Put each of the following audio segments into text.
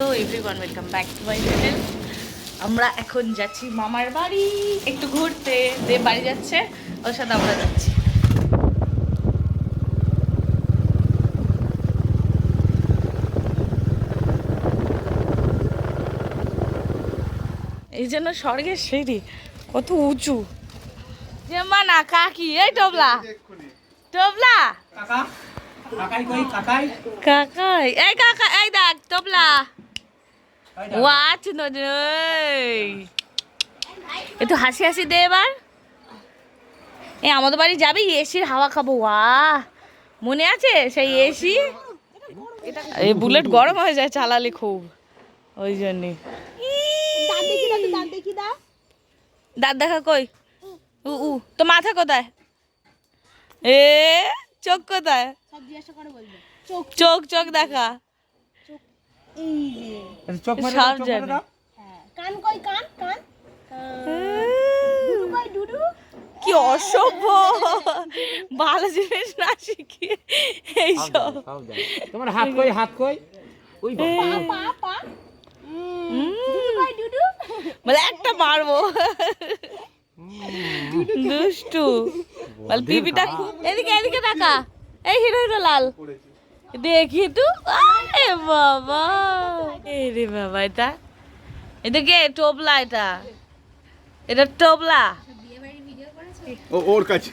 Hello everyone welcome back to my channel আমরা এখন যাচ্ছি মামার বাড়ি। একটু ঘুরতে। দেব বাড়ি যাচ্ছে ওর সাথে আমরা যাচ্ছি। এই জন্য স্বর্গের সিঁড়ি কত উঁচু। যে মা না কাকি এই টবলা। টবলা? কাকাই কই? কাকাই? কাকাই। এই কাকা এই দেখ টবলা। ওয়াচ নয় একটু হাসি হাসি দে এবার। এ আমাদের বাড়ি যাবি? এসির হাওয়া খাব। ওয়া মনে আছে সেই এসি? এই বুলেট গরম হয়ে যায় চালালে খুব ওই জন্যে। দাঁত দেখা কই? উ উ তো মাথা কোথায়? এ চোখ কোথায়? চোখ চোখ দেখা। চোখ মেরে সব দাও, চোখ মেরে জানে। দাও। কান কই কান কান? কই ডুডু কি অসভ্য। ভালো জিনিস না শিখিয়ে এইসব তোমার হাত কই হাত কই? ওই বাবা। পা পা উম, ডুডু কই ডুডু বলে একটা মারবো। দুষ্টু। বল পিপিটা খুব এদিকে এদিকে টাকা এই হিরো হিরো লাল। দেখি তো। আরে বাবা। এরে বাবা এটা? এটা কে? টোপলা এটা? এটা টোপলা? ওর কাছে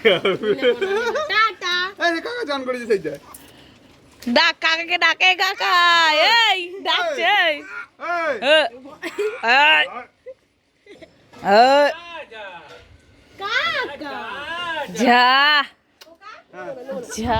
টাটা। এই যে কাকা জান করেছে সেইটা ডাক কাকাকে ডাকে কাকা। এই ডাকছে যা। যা।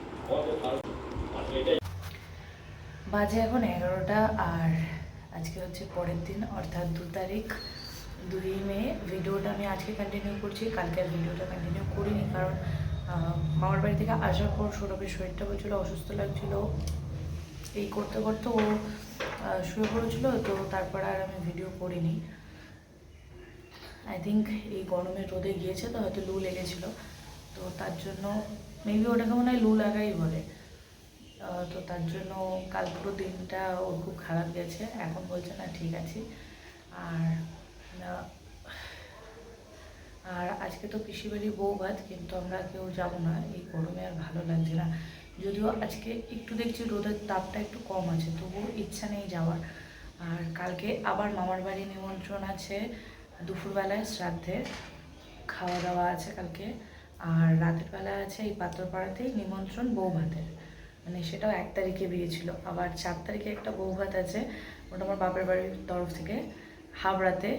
বাজে এখন এগারোটা আর আজকে হচ্ছে পরের দিন, অর্থাৎ দু তারিখ দুই মে। ভিডিওটা আমি আজকে কন্টিনিউ করছি কালকে আর ভিডিওটা কন্টিনিউ করিনি কারণ মামার বাড়ি থেকে আসার পর সৌরভের শরীরটা বলছিল অসুস্থ লাগছিল। এই করতে করতে ও শুয়ে পড়েছিল, তো তারপর আর আমি ভিডিও করিনি। আই থিঙ্ক এই গরমে রোদে গিয়েছে, তো হয়তো লু লেগেছিল। তো তার জন্য মেবি ওটাকে মনে হয় লু লাগাই বলে। তো তার জন্য কাল পুরো দিনটা ওর খুব খারাপ গেছে। এখন বলছে, না, ঠিক আছে। আর আর আজকে তো পিসিবাড়ি বউ ভাত, কিন্তু আমরা কেউ যাব না। এই গরমে আর ভালো লাগছে না। যদিও আজকে একটু দেখছি রোদের তাপটা একটু কম আছে, তবুও ইচ্ছা নেই যাওয়ার। আর কালকে আবার মামার বাড়ি নিমন্ত্রণ আছে দুপুরবেলায় শ্রাদ্ধের খাওয়া দাওয়া আছে কালকে। আর রাতের বেলা আছে এই পাত্রপাড়াতেই নিমন্ত্রণ বউ ভাতের মানে সেটাও এক তারিখে বিয়ে ছিল আবার চার তারিখে একটা বউ ভাত আছে, ওটা আমার বাপের বাড়ির তরফ থেকে, হাবড়াতে।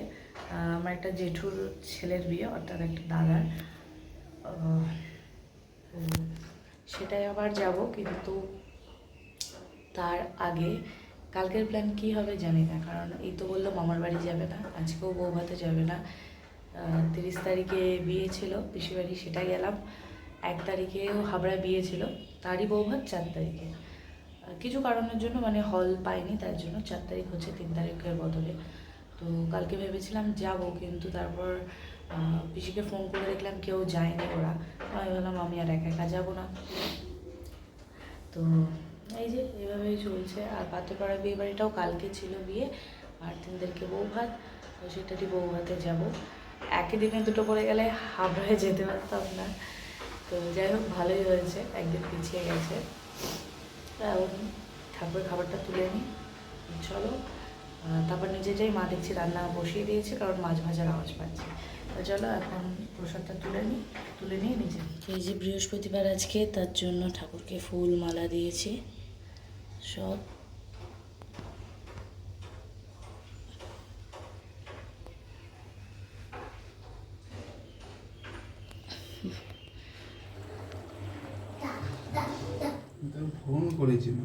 আমার একটা জেঠুর ছেলের বিয়ে, অর্থাৎ একটা দাদার। সেটাই আবার যাব, কিন্তু তার আগে কালকের প্ল্যান কি হবে জানি না, কারণ এই তো বলল মামার বাড়ি যাবে না, আজকেও বউ ভাতে যাবে না। তিরিশ তারিখে বিয়ে ছিল বাড়ি সেটা গেলাম। এক তারিখেও হাবড়ায় বিয়ে ছিল, তারই বউ ভাত চার তারিখে। কিছু কারণের জন্য মানে হল পাইনি, তার জন্য চার তারিখ হচ্ছে তিন তারিখের বদলে। তো কালকে ভেবেছিলাম যাব, কিন্তু তারপর পিসিকে ফোন করে দেখলাম কেউ যায়নি ওরা। আমি বললাম, আমি আর একা একা যাব না। তো এই যে এভাবেই চলছে। আর পাত্রপাড়া বিয়ে বাড়িটাও কালকে ছিল বিয়ে, আর তিন তারিখে বউ ভাত তো সেটারই বউ ভাতে যাব। একই দিনে দুটো করে গেলে হাবড়ায় যেতে পারতাম না। তো যাই হোক, ভালোই হয়েছে, একদিন পিছিয়ে গেছে। এখন ঠাকুরের খাবারটা তুলে নিই চলো তারপর নিজে যাই, মা দেখছি রান্না বসিয়ে দিয়েছে, কারণ মাছ ভাজার আওয়াজ পাচ্ছি। তো চলো, এখন প্রসাদটা তুলে নিই তুলে নিয়ে নিজে এই যে বৃহস্পতিবার আজকে, তার জন্য ঠাকুরকে ফুল মালা দিয়েছি। সব ফোন করেছিল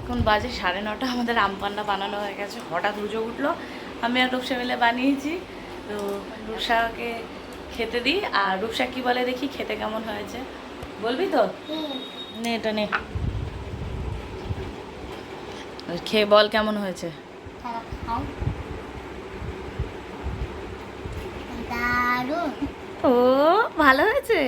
এখন বাজে সাড়ে নটা আমাদের আমপান্না বানানো হয়ে গেছে। হঠাৎ উজো উঠল। আমি আর রূপসা মিলে বানিয়েছি। তো রূপসাকে খেতে দিই। আর রূপসা কি বলে দেখি খেতে কেমন হয়েছে? বলবি তো? নে এটা নে। খেয়ে বল কেমন হয়েছে? ও ভালো হয়েছে?